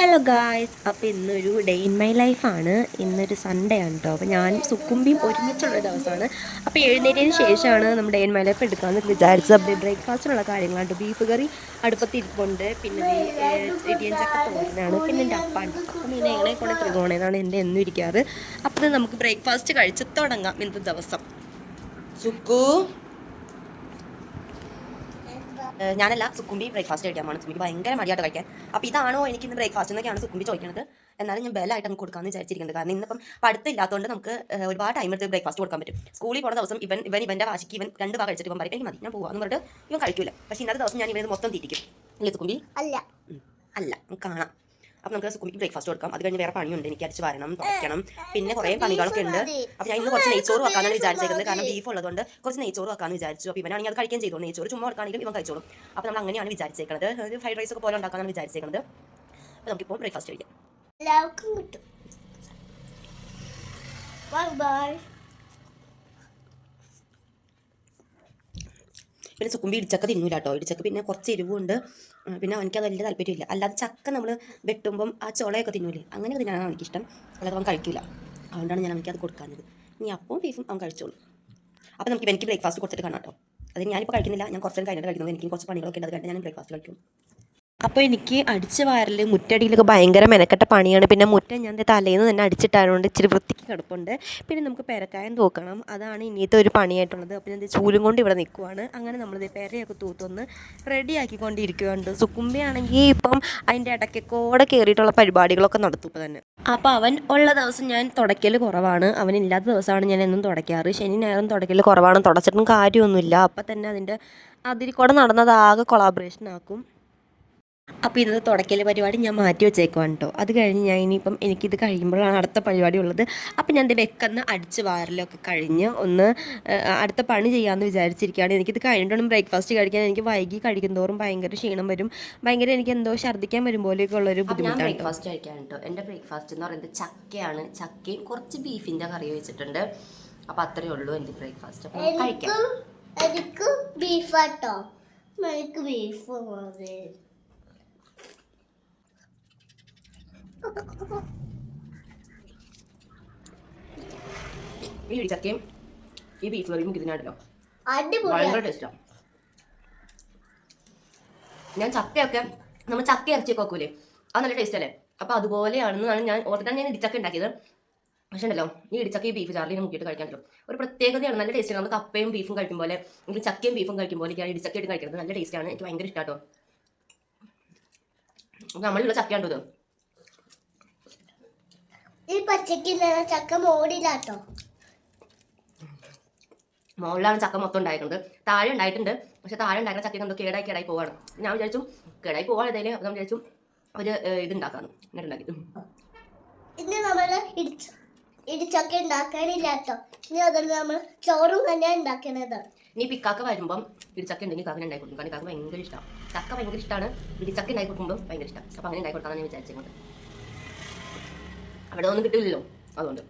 Hello guys അപ്പോൾ ഇന്നൊരു day in my ലൈഫാണ് ഇന്നൊരു സൺഡേ ആണ് കേട്ടോ അപ്പോൾ ഞാൻ സുക്കുമ്പിയും ഒരുമിച്ചുള്ള ദിവസമാണ്. അപ്പോൾ എഴുന്നേറ്റതിന് ശേഷമാണ് നമ്മൾ ഡേ ഇൻ മൈ ലൈഫ് എടുക്കാമെന്ന് വിചാരിച്ചത്. അപ്പോൾ ബ്രേക്ക്ഫാസ്റ്റിനുള്ള കാര്യങ്ങളാണ് ബീഫ് കറി അടുപ്പത്തിരിപ്പുണ്ട് പിന്നെ ഇടിയൻ ചക്ക പിന്നെ എന്റെ അപ്പാണ് അപ്പം പിന്നെ എങ്ങനെ കൊണ്ട് ത്രികോണേന്നാണ് എന്റെ എന്നും ഇരിക്കാറ്. അപ്പോൾ നമുക്ക് ബ്രേക്ക്ഫാസ്റ്റ് കഴിച്ച് തുടങ്ങാം ഇന്നത്തെ ദിവസം. സുക്കു? ഞാനല്ല സുക്കുമ്പി ബ്രേക്ക്ഫാസ്റ്റ് കഴിക്കാൻ പോകണം സുക്കുമ്പി ഭയങ്കര മടിയായിട്ട് കഴിക്കാൻ. അപ്പോൾ ഇതാണോ എനിക്ക് ഇന്ന് ബ്രേക്ക്ഫാസ്റ്റ് എന്നൊക്കെയാണ് സുക്കുമ്പി ചോദിക്കുന്നത് എന്നാലും ഞാൻ ബെല്ലായിട്ട് നമുക്ക് കൊടുക്കാമെന്ന് വിചാരിച്ചിരിക്കുന്നത് കാരണം ഇന്നിപ്പം പഠിത്തമില്ലാത്തതുകൊണ്ട് നമുക്ക് ഒരുപാട് ടൈം എടുത്ത് ബ്രേക്ക്ഫാസ്റ്റ് കൊടുക്കാൻ പറ്റും. സ്കൂളിൽ പോകുന്ന ദിവസം ഇവൻ ഇവൻ ഇവന്റെ വാശിക്ക് ഇവൻ രണ്ട് വാ കഴിച്ചിട്ട് ഇവൻ പറയും എനിക്ക് മതി ഞാൻ പോകാമെന്ന് പറഞ്ഞിട്ട് ഇവൻ കഴിക്കില്ല പക്ഷേ ഇന്നത്തെ ദിവസം ഞാൻ ഇവന് മൊത്തം തിരിക്കും. അല്ലേ. സുക്കുമ്പി അല്ല അല്ല കാണാം. അപ്പോൾ നമുക്ക് സുക്കുമ്പിക്ക് ബ്രേക്ക്ഫാസ്റ്റ് കൊടുക്കാം. അത് കഴിഞ്ഞ് വേറെ പണിയുണ്ട്. എനിക്ക് അടിച്ച് വരണം തുടയ്ക്കണം. പിന്നെ കുറേ പണികളൊക്കെ ഉണ്ട്. അപ്പോൾ ഞാൻ ഇന്ന് കുറച്ച് നെയ്ച്ചോറ് വെക്കാനാണ് വിചാരിച്ചേക്കുന്നത്. കാരണം ബീഫ് ഉള്ളതുകൊണ്ട് കുറച്ച് നെയ്ച്ചോറ് വെക്കാമെന്ന് വിചാരിച്ചു. അപ്പോൾ ഇവനാണെങ്കിൽ അത് കഴിക്കാൻ ചെയ്തോളൂ നെയ്ച്ചോറ് ചുമ്മാ വെക്കാണെങ്കിലും ഇവൻ കഴിച്ചോളും. അപ്പോൾ നമ്മൾ അങ്ങനെയാണ് വിചാരിച്ചേക്കുന്നത് ഫ്രൈഡ് റൈസ് ഒക്കെ പോലെ ഉണ്ടാക്കാനാണ് വിചാരിച്ചേക്കുന്നത് അപ്പോൾ നമുക്കിപ്പോൾ ബ്രേക്ക്ഫാസ്റ്റ് കഴിക്കാം. എല്ലാവർക്കും കിട്ടും. പിന്നെ സുക്കുമ്പി ഇടിച്ചക്ക തിന്നൂല കേട്ടോ ഇടിച്ചക്ക പിന്നെ കുറച്ച് എരിവുണ്ട്. പിന്നെ പിന്നെ അത് വലിയ താല്പര്യമില്ല. അല്ലാതെ ചക്ക നമ്മൾ വെട്ടുമ്പം ആ ചുളയൊക്കെ തിന്നൂലേ അങ്ങനെ തിന്നാനാണ് എനിക്കിഷ്ടം അല്ലാതെ അവൻ കഴിക്കില്ല അതുകൊണ്ടാണ് ഞാൻ എനിക്കത് കൊടുക്കാഞ്ഞത്. ഇനി അപ്പവും ബീഫും അവൻ കഴിച്ചോളൂ. അപ്പോൾ നമുക്ക് എനിക്ക് ബ്രേക്ക്ഫാസ്റ്റ് കൊടുത്തിട്ട് കാണാം കേട്ടോ അത് ഞാനിപ്പോൾ കഴിക്കുന്നില്ല. ഞാൻ കുറച്ച് കഴിഞ്ഞിട്ട് കഴിക്കുന്നത് എനിക്ക് കുറച്ച് പണികളൊക്കെ ഉണ്ട്. അത് കഴിഞ്ഞിട്ട് ഞാൻ ബ്രേക്ക്ഫാസ്റ്റ് കഴിക്കും. അപ്പോൾ എനിക്ക് അടിച്ച് വാരൽ മുറ്റടിയിലൊക്കെ ഭയങ്കര മെനക്കെട്ട പണിയാണ്. പിന്നെ മുറ്റം ഞാൻ തലേന്ന് തന്നെ അടിച്ചിട്ടായതുകൊണ്ട് ഇച്ചിരി വൃത്തിക്ക് കിടപ്പുണ്ട്. പിന്നെ നമുക്ക് പെരക്കായം തൂക്കണം. അതാണ് ഇനിയത്തെ ഒരു പണിയായിട്ടുള്ളത്. അപ്പോൾ ഞാൻ ചൂലും കൊണ്ട് ഇവിടെ നിൽക്കുവാണ് അങ്ങനെ നമ്മൾ ദേ പെരയൊക്കെ തൂത്തൊന്ന് റെഡിയാക്കിക്കൊണ്ടിരിക്കുകയുണ്ട് സുക്കുമ്പിയാണെങ്കിൽ ഇപ്പം അതിന്റെ ഇടയ്ക്കൊക്കെ കയറിയിട്ടുള്ള പരിപാടികളൊക്കെ നടത്തും ഇപ്പോൾ തന്നെ. അപ്പോൾ അവൻ ഉള്ള ദിവസം ഞാൻ തുടയ്ക്കൽ കുറവാണ്. അവൻ ഇല്ലാത്ത ദിവസമാണ് ഞാൻ എന്നും തുടയ്ക്കാറ്. ശനി ഞായറും തുടയ്ക്കൽ കുറവാണ്. തുടച്ചിട്ടും കാര്യമൊന്നുമില്ല. അപ്പം തന്നെ അതിന്റെ അതിൽ കൂടെ നടന്നത് ആകെ കൊളാബറേഷൻ ആക്കും. അപ്പോൾ ഇന്നത്തെ തുടക്കൽ പരിപാടി ഞാൻ മാറ്റി വെച്ചേക്കുവാണ് കേട്ടോ അത് കഴിഞ്ഞ് ഞാൻ ഇനിയിപ്പം എനിക്കിത് കഴിയുമ്പോഴാണ് അടുത്ത പരിപാടി ഉള്ളത്. അപ്പോൾ ഞാൻ എന്റെ വെക്കന്ന് അടിച്ച് വാരലൊക്കെ കഴിഞ്ഞ് ഒന്ന് അടുത്ത പണി ചെയ്യാമെന്ന് വിചാരിച്ചിരിക്കുകയാണ്. എനിക്കിത് കഴിഞ്ഞിട്ടൊന്നും ബ്രേക്ക്ഫാസ്റ്റ് കഴിക്കാൻ എനിക്ക് വൈകി കഴിക്കുന്തോറും ഭയങ്കര ക്ഷീണം വരും. ഭയങ്കര എനിക്ക് എന്തോ ഛർദ്ദിക്കാൻ വരും പോലെയൊക്കെ ഉള്ളൊരു ബുദ്ധിമുട്ടാണ് ബ്രേക്ക്ഫാസ്റ്റ് കഴിക്കാൻ കേട്ടോ എന്റെ ബ്രേക്ക്ഫാസ്റ്റ് എന്ന് പറയുന്നത് ചക്കയാണ്. ചക്കയും കുറച്ച് ബീഫിന്റെ കറി വെച്ചിട്ടുണ്ട്. അപ്പോൾ അത്രയേ ഉള്ളൂ എന്റെ ബ്രേക്ക്ഫാസ്റ്റ്. അപ്പോൾ കഴിക്കാം. ബീഫ് ബീഫ് മതി ഈ ഇടിച്ചക്കയും ഈ ബീഫ് കറിയും നമുക്ക് ഇതിനാണല്ലോ ഭയങ്കര ടേസ്റ്റാണ് ഞാൻ ചക്കയൊക്കെ നമ്മൾ ചക്ക ഇറച്ചിയൊക്കെ വെക്കൂലേ അത് നല്ല ടേസ്റ്റ് അല്ലേ? അപ്പോൾ അതുപോലെയാണെന്നാണ് ഞാൻ ഓർത്തിട്ടാണ് ഞാൻ ഇടിച്ചക്ക ഉണ്ടാക്കിയത്. പക്ഷേ ഉണ്ടല്ലോ ഈ ഇടിച്ചക്ക ഈ ബീഫ് ചാറിൽ മുക്കിയിട്ട് കഴിക്കാനല്ലോ ഒരു പ്രത്യേകതയാണ് നല്ല ടേസ്റ്റ് നമ്മൾ കപ്പയും ബീഫും കഴിക്കും പോലെ അല്ലെങ്കിൽ ചക്കയും ബീഫും കഴിക്കും പോലെ ഞാൻ ഇടിച്ചക്ക ഇട്ട് കഴിക്കുന്നത് നല്ല ടേസ്റ്റാണ് എനിക്ക് ഭയങ്കര ഇഷ്ടമാട്ടോ നമ്മളിലുള്ള ചക്കയാണ്ടോ ഈ പച്ചക്ക് ചക്ക മോടില്ലാട്ടോ മുകളിലാണ് ചക്ക മൊത്തം ഉണ്ടായിരുന്നത് താഴെ ഉണ്ടായിട്ടുണ്ട്. പക്ഷെ താഴെ ഉണ്ടായിരുന്ന ചക്ക എന്തോ കേടായി കേടായി പോവാണ്. ഞാൻ വിചാരിച്ചു കേടായി പോവാണ് ഇതേ ഞാൻ വിചാരിച്ചു ഒരു ഇത് എന്നിട്ട് ഉണ്ടാക്കി. ഇന്ന് നമ്മൾ ഇടിച്ച ഇടിച്ചക്ക ഉണ്ടാക്കാനില്ലാട്ടോ. ഇനി അതുകൊണ്ട് നമ്മൾ ചോറും തന്നെയാണ് ഉണ്ടാക്കണത്. ഇനി പിക്കാക്ക വരുമ്പം ഇടിച്ചക്ക ഉണ്ടെങ്കിൽ കാക്കനെ ഉണ്ടാക്കി കൊടുക്കും. കാരണം കാക്ക ഭയങ്കര ഇഷ്ടമാണ് ചക്ക ഭയങ്കര ഇഷ്ടമാണ് ഇടിച്ചക്ക ഉണ്ടാക്കി കൊടുക്കുമ്പോൾ ഭയങ്കര ഇഷ്ടം. അപ്പം അങ്ങനെ ഉണ്ടാക്കി കൊടുക്കാമെന്ന് ഞാൻ വിചാരിച്ചുകൊണ്ട് അവിടെ ഒന്നും കിട്ടില്ലല്ലോ അതുകൊണ്ട്.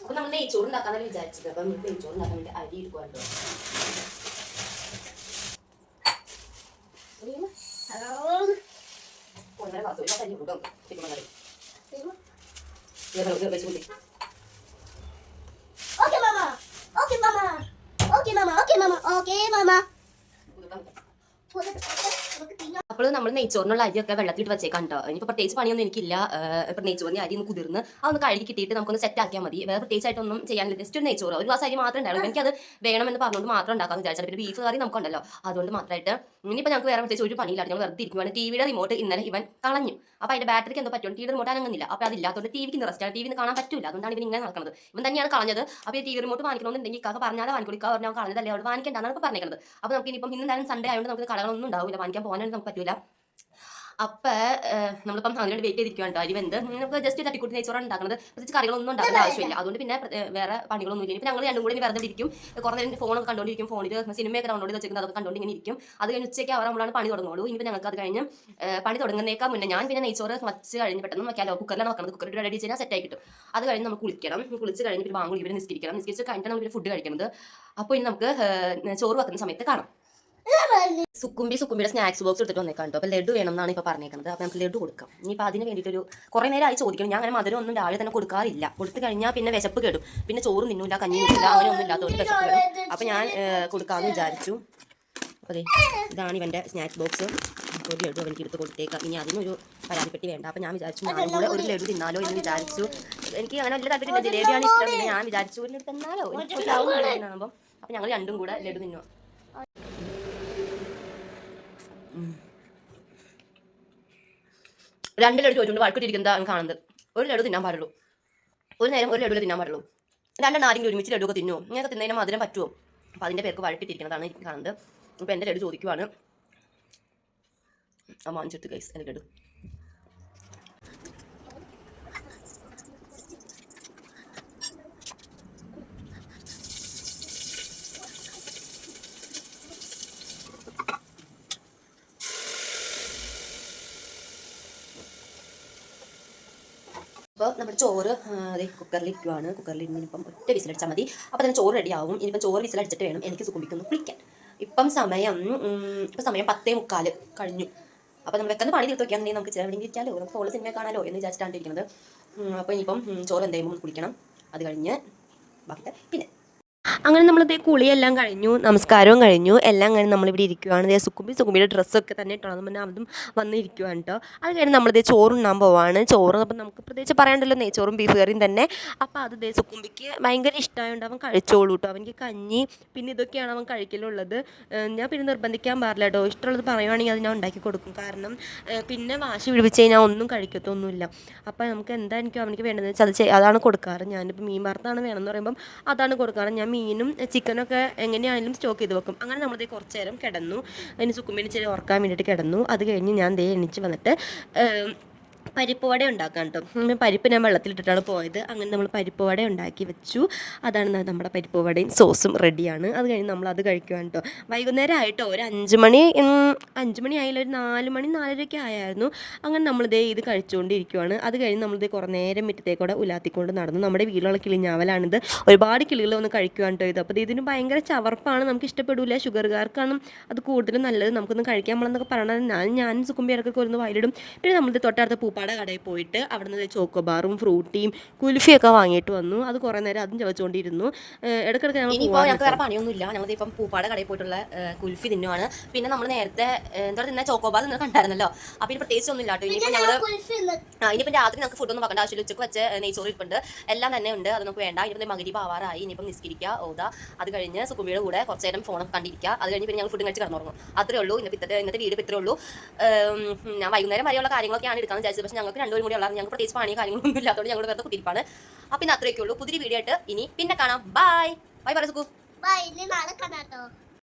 അപ്പൊ നമ്മൾ നെയ്ച്ചോറ് ഉണ്ടാക്കാന്നാണ് വിചാരിച്ചത്. അപ്പൊ നമുക്ക് നെയ്ച്ചോറ് ഉണ്ടാക്കാൻ വേണ്ടി അരി ഇരിക്കുവാണ്ടോ ഒന്നര ഓക്കെ ഗ്ലാസ് അരി കൊടുക്കാം ചിക്കൻ കറി വെച്ച് കൂട്ടി. ഓക്കെ മാമ. ഓക്കെ മാമ. ഓക്കെ മാമ. അപ്പോൾ നമ്മൾ നെയ്ച്ചോറിനുള്ള അരിയൊക്കെ വെള്ളത്തിലിട്ട് വെച്ചേക്കാം കേട്ടോ. ഇനിയിപ്പോൾ പ്രത്യേകിച്ച് പണിയൊന്നും എനിക്കില്ല. ഇപ്പം നെയ്ച്ചോറിന് അരി ഒന്ന് കുതിർന്ന് അതൊന്ന് കഴുകി കിട്ടിയിട്ട് നമുക്കൊന്ന് സെറ്റ് ആക്കിയാൽ മതി. വേറെ പ്രത്യേകിച്ചായിട്ടൊന്നും ചെയ്യാനില്ല. ജസ്റ്റ് ഒരു നെയ്ച്ചോറ് ഒരു ഗ്ലാസ് അരി മാത്രമേ ഉണ്ടാവുള്ളൂ. എനിക്കത് വേണമെന്ന് പറഞ്ഞുകൊണ്ട് മാത്രം ഉണ്ടാക്കാമെന്ന് വിചാരിച്ചാൽ പിന്നെ ബീഫ് കറി നമുക്കുണ്ടല്ലോ. അതുകൊണ്ട് മാത്രമായിട്ട് ഇനിയിപ്പോൾ ഞങ്ങൾക്ക് വേറെ പ്രത്യേകിച്ച് ഒരു പണിയില്ല. ഞങ്ങൾ വെറുതെ ഇരിക്കുവാണ്. ടി വിയുടെ റിമോട്ട് ഇന്നലെ ഇവൻ കളഞ്ഞു. അപ്പോൾ അതിന്റെ ബാറ്ററിക്ക് എന്തോ പറ്റും ടിവിയുടെ റിമോട്ട് അനങ്ങുന്നില്ല. അപ്പോൾ അതില്ലാത്തതുകൊണ്ട് ടി വിക്ക് റെസ്റ്റ് ആണ്. ടി വിന്ന് കാണാൻ പറ്റില്ല അതുകൊണ്ടാണ് ഇവൻ ഇങ്ങനെ നടക്കുന്നത്. ഇവൻ തന്നെയാണ് കളഞ്ഞത്. അപ്പോൾ ടി വി റിമോട്ട് വാങ്ങിക്കണമെന്നുണ്ടെങ്കിൽ കാക്ക പറഞ്ഞാൽ വാങ്ങിക്കൊടുക്കാൻ പറഞ്ഞാൽ കളഞ്ഞതല്ലേ അവിടെ വാങ്ങിക്കേണ്ടതാണ് ഇപ്പോൾ പറഞ്ഞേക്കുന്നത് അപ്പോൾ നമുക്ക് ഇനിയിപ്പം ഇന്ന് എന്തായാലും സൺഡേ ആയതുകൊണ്ട് നമുക്ക് കടകളൊന്നും ഉണ്ടാവില്ല വാങ്ങിക്കാൻ പോകാനായിട്ട് നമുക്ക് പറ്റൂല. അപ്പൊ നമ്മളിപ്പം അതിനോട് വെയിറ്റ് ചെയ്തിരിക്കുകയാണ് കേട്ടോ അരി വെന്ത് നമുക്ക് ജസ്റ്റ് തട്ടിക്കൂട്ടി നെയ്ച്ചോറാണ് ഉണ്ടാക്കുന്നത് പ്രത്യേകിച്ച് കറികളൊന്നും ഉണ്ടാക്കുന്ന ആവശ്യമില്ല. അതുകൊണ്ട് പിന്നെ വേറെ പണികളൊന്നും ഇല്ല ഇപ്പം ഞങ്ങൾ രണ്ടും കൂടി വെറുതെ ഇരിക്കും. കുറേ നേരം ഫോണൊക്കെ കണ്ടുകൊണ്ടിരിക്കും ഫോണിൽ സിനിമയൊക്കെ ഡൗൺലോഡ് ചെയ്ത് വെച്ചിരിക്കുന്നത് അതൊക്കെ കണ്ടുകൊണ്ട് ഇങ്ങനെ ഇരിക്കും. അത് കഴിഞ്ഞ് ഉച്ചയ്ക്ക് അവർ നമ്മളാണ് പണി തുടങ്ങുള്ളൂ. ഇനി ഞങ്ങൾക്ക് അത് കഴിഞ്ഞ് പണി തുടങ്ങുന്നേക്കാൾ മുന്നേ ഞാൻ പിന്നെ നെയ്ച്ചോറ് വച്ച് കഴിഞ്ഞ് പെട്ടെന്ന് വെക്കാലോ. കുക്കറിലാണ് വെക്കുന്നത് കുക്കറിൽ റെഡി ചെയ്താൽ സെറ്റ് ആയി കിട്ടും. അത് കഴിഞ്ഞ് നമുക്ക് കുളിക്കണം. കുളിച്ച് കഴിഞ്ഞ് പിന്നെ വാങ്ങും. ഇവരെ നിസ്കരിക്കണം. നിസ്കരിച്ച് കഴിഞ്ഞിട്ടാണ് നമുക്ക് ഫുഡ് കഴിക്കുന്നത് അപ്പോൾ ഇനി നമുക്ക് ചോറ് വെക്കുന്ന സമയത്ത് കാണാം. സുക്കുമ്പി സുക്കുമ്പിയുടെ സ്നാക്സ് ബോക്സ് എടുത്തിട്ട് വന്നേക്കാം കേട്ടോ അപ്പോൾ ലഡു വേണം എന്നാണ് ഇപ്പോൾ പറഞ്ഞേക്കുന്നത് അപ്പോൾ നമുക്ക് ലഡു കൊടുക്കാം. ഇനിയിപ്പോൾ അതിന് വേണ്ടിയിട്ടൊരു കുറേ നേരമായി ചോദിക്കണം. ഞാൻ അങ്ങനെ മധുരം ഒന്നും രാവിലെ തന്നെ കൊടുക്കാറില്ല. കൊടുത്തു കഴിഞ്ഞാൽ പിന്നെ വിശപ്പ് കേടും. പിന്നെ ചോറ് നിന്നില്ല കഞ്ഞി തിന്നില്ല അങ്ങനെ ഒന്നും ഇല്ലാത്തതുകൊണ്ട് വിശപ്പ് കേടും. അപ്പോൾ ഞാൻ കൊടുക്കാമെന്ന് വിചാരിച്ചു. അതെ ഇതാണ് ഇവന്റെ സ്നാക്സ് ബോക്സ് ഒരു ലഡു അവനിക്ക് എടുത്ത് കൊടുത്തേക്കാം. ഇനി അതിനൊരു പരാതിപ്പെട്ടി വേണ്ട. അപ്പോൾ ഞാൻ വിചാരിച്ചു ഞാനും കൂടെ ഒരു ലഡു തിന്നാലോ എന്ന് വിചാരിച്ചു. എനിക്ക് അങ്ങനെ വലിയ താല്പര്യമില്ല. ജിലേബിയാണ് ഇഷ്ടം. പിന്നെ ഞാൻ വിചാരിച്ചു ഒരു ലഡു തന്നാലോ? എനിക്ക് അപ്പോൾ ഞങ്ങൾ രണ്ടും കൂടെ ലഡു തിന്നു. രണ്ട് ലഡു ചോദിച്ചുകൊണ്ട് വഴക്കിട്ടിരിക്കുന്നത് കാണുന്നത്. ഒരു ലഡു തിന്നാൻ പാടുള്ളൂ. ഒരു നേരം ഒരു ലഡുവിൽ തിന്നാൻ പാടുള്ളൂ. രണ്ടെണ്ണം ആരെങ്കിലും ഒരുമിച്ച് ലഡു ഒക്കെ തിന്നുമോ ഇങ്ങനെയൊക്കെ തിന്നതിന് മധുരം പറ്റുമോ അപ്പോൾ അതിന്റെ പേർക്ക് വഴക്കിട്ടിരിക്കുന്നതാണ് കാണുന്നത്. അപ്പോൾ എന്റെ ലഡു ചോദിക്കുവാണ്. വാങ്ങിച്ചെടുത്ത് ഗൈസ് എന്റെ ലഡു. അപ്പോൾ നമ്മൾ ചോറ് അതേ കുക്കറിൽ ഇരിക്കുവാണ്. കുക്കറിൽ ഇനിയിപ്പം ഒറ്റ വിസിലടിച്ചാൽ മതി. അപ്പോൾ തന്നെ ചോറ് റെഡിയാവും ഇനിയിപ്പം ചോറ് വിസിലടിച്ചിട്ട് വേണം എനിക്ക് സുഖിപ്പിക്കുന്നു കുളിക്കാൻ. ഇപ്പം സമയം ഇപ്പം സമയം പത്തേ മുക്കാൽ കഴിഞ്ഞു. അപ്പോൾ നമ്മൾ വെക്കുന്ന പണി തീർത്ത് വയ്ക്കുകയാണെങ്കിൽ നമുക്ക് ചില എവിടെയെങ്കിലും ഇരിക്കാമല്ലോ നമുക്ക് ഫോളോ സിനിമ കാണാലോ എന്ന് വിചാരിച്ചിട്ടാണ് ഇരിക്കുന്നത്. അപ്പോൾ ഇനിയിപ്പം ചോറ് എന്തെങ്കിലും കുളിക്കണം. അത് കഴിഞ്ഞ് ബാക്കി പിന്നെ. അങ്ങനെ നമ്മൾ ഇതേ കുളിയെല്ലാം കഴിഞ്ഞു നമസ്കാരവും കഴിഞ്ഞു എല്ലാം കഴിഞ്ഞ് നമ്മളിവിടെ ഇരിക്കുവാണ്. ഇതേ സുക്കുമ്പി സുക്കുമ്പിയുടെ ഡ്രസ്സൊക്കെ തന്നെ ഇട്ടാണ് പിന്നെ അതും വന്നിരിക്കുവാണ് കേട്ടോ അത് കഴിഞ്ഞ് നമ്മളിതേ ചോറുണ്ണാൻ പോവാണ്. ചോറ് അപ്പം നമുക്ക് പ്രത്യേകിച്ച് പറയണ്ടല്ലോ നെയ്ച്ചോറും ബീഫ് കറിയും തന്നെ. അപ്പോൾ അത് ദേ സുക്കുമ്പിക്ക് ഭയങ്കര ഇഷ്ടമായതുകൊണ്ട് അവൻ കഴിച്ചോളൂ കേട്ടോ അവനിക്ക് കഞ്ഞി പിന്നെ ഇതൊക്കെയാണ് അവൻ കഴിക്കലുള്ളത്. ഞാൻ പിന്നെ നിർബന്ധിക്കാൻ പാടില്ല കേട്ടോ ഇഷ്ടമുള്ളത് പറയുവാണെങ്കിൽ അത് ഞാൻ ഉണ്ടാക്കി കൊടുക്കും. കാരണം പിന്നെ വാശി പിടിപ്പിച്ച് കഴിഞ്ഞാൽ ഒന്നും കഴിക്കത്തൊന്നുമില്ല. അപ്പോൾ നമുക്ക് എന്താ എന്തായിരിക്കും അവനിക്ക് വേണ്ടതെന്ന് വെച്ചാൽ അത് അതാണ് കൊടുക്കാറ്. ഞാനിപ്പോൾ മീൻ വറുത്താണ് വേണമെന്ന് പറയുമ്പം അതാണ് കൊടുക്കാറ്. ഞാൻ മീനും ചിക്കനൊക്കെ എങ്ങനെയാണെങ്കിലും സ്റ്റോക്ക് ചെയ്ത് വെക്കും. അങ്ങനെ നമ്മളിത് കുറച്ച് നേരം കിടന്നു. അതിന് സുക്കുമ്പിന് ചെറിയ ഓർക്കാൻ വേണ്ടിയിട്ട് കിടന്നു. അത് കഴിഞ്ഞ് ഞാൻ ദേ എണീച്ച് വന്നിട്ട് പരിപ്പ് വട ഉണ്ടാക്കാം കേട്ടോ പരിപ്പ് ഞാൻ വെള്ളത്തിലിട്ടിട്ടാണ് പോയത്. അങ്ങനെ നമ്മൾ പരിപ്പ് വട ഉണ്ടാക്കി വെച്ചു. അതാണ് നമ്മുടെ പരിപ്പ് വടയും സോസും റെഡിയാണ്. അത് കഴിഞ്ഞ് നമ്മൾ അത് കഴിക്കുവാണ് കേട്ടോ വൈകുന്നേരം ആയിട്ടോ ഒരു അഞ്ച് മണി അഞ്ച് മണി ആയില്ല ഒരു നാല് മണി നാലരയൊക്കെ ആയായിരുന്നു. അങ്ങനെ നമ്മളിതേ ഇത് കഴിച്ചുകൊണ്ടിരിക്കുവാണ്. അത് കഴിഞ്ഞ് നമ്മളിത് കുറേ നേരം മുറ്റത്തേക്കൂടെ ഉലാത്തിക്കൊണ്ട് നടന്നു. നമ്മുടെ വീട്ടിലുള്ള കിളിഞ്ഞാവലാണിത്. ഒരുപാട് കിളികൾ വന്ന് കഴിക്കുവാണ് കേട്ടോ ഇത്. അപ്പോൾ ഇതിന് ഭയങ്കര ചവർപ്പാണ്. നമുക്ക് ഇഷ്ടപ്പെടില്ല ഷുഗറുകാർക്കാണ് അത് കൂടുതലും നല്ലത്. നമുക്കൊന്ന് കഴിക്കാൻ നമ്മളെന്നൊക്കെ പറഞ്ഞാൽ ഞാൻ ഞാൻ സുക്കുമ്പി ഇടയ്ക്കൊക്കെ ഒന്ന് വയലിടും. പിന്നെ നമ്മളിത് തൊട്ടടുത്ത പൂപ്പാട കടയിൽ പോയിട്ട് അവിടെ നിന്ന് ചോക്കോബാറും ഫ്രൂട്ടിയും കുൽഫിയൊക്കെ വാങ്ങിയിട്ട് വന്നു. അത് കുറേ നേരം അതും ചവച്ചുകൊണ്ടിരുന്നു ഇടക്കിടക്ക് ഇടയ്ക്കിടയ്ക്ക് ഞങ്ങൾ ഇനിയിപ്പോൾ ഞങ്ങൾക്ക് വേറെ പണിയൊന്നുമില്ല. ഞങ്ങൾ ഇപ്പം പൂപ്പാട് കടയിൽ പോയിട്ടുള്ള കുൽഫി തിന്നുവാണ്. പിന്നെ നമ്മൾ നേരത്തെ എന്താ പറയുക ചോക്കോബാർ നിങ്ങൾ കണ്ടായിരുന്നല്ലോ? അപ്പം ഇനി പ്രത്യേകിച്ച് ഒന്നും ഇല്ലാട്ടോ ഇനിയിപ്പോൾ ഞങ്ങൾ ആ ഇനിയിപ്പോൾ രാത്രി നമുക്ക് ഫുഡൊന്നും വെക്കേണ്ട ആവശ്യമില്ല. ഉച്ചയ്ക്ക് വെച്ച് നെയ്ച്ചോറ് ഇരിപ്പുണ്ട്. എല്ലാം തന്നെ ഉണ്ട്. അത് നമുക്ക് വേണ്ട. ഇനിയിപ്പോൾ മകരി പാവാറായി ഇനിയിപ്പം നിസ്കരിക്കുക ഓത. അത് കഴിഞ്ഞ് സുക്കുമ്പിയുടെ കൂടെ കുറച്ച് നേരം ഫോണൊക്കെ കണ്ടിരിക്കുക അത് കഴിഞ്ഞ് പിന്നെ ഞങ്ങൾ ഫുഡ് കഴിച്ച് കിടന്നുറങ്ങും. അത്രേ ഉള്ളൂ. ഇന്നത്തെ ഇന്നത്തെ വീട് വീഡിയോ ഇത്രേ ഉള്ളൂ. ഞാൻ വൈകുന്നേരം വരെയുള്ള കാര്യങ്ങളൊക്കെയാണ് എടുക്കാമെന്ന് വിചാരിച്ചത്. പക്ഷേ ഞങ്ങൾക്ക് രണ്ടുപേരും കൂടി ഉള്ളത് ഞങ്ങൾക്ക് പ്രത്യേകിച്ച് പണി കാര്യങ്ങളൊന്നും ഇല്ലാത്തതുകൊണ്ട് ഞങ്ങൾ വെറുതെ കുത്തിരിപ്പാണ് അപ്പം ഇന്ന് അത്രയൊക്കെ ഉള്ളൂ. പുതിയൊരു വീഡിയോ ആയിട്ട് ഇനി പിന്നെ കാണാം. ബൈ ബൈ പറ ബൈ ഇനി നാളെ കാണാട്ടോ.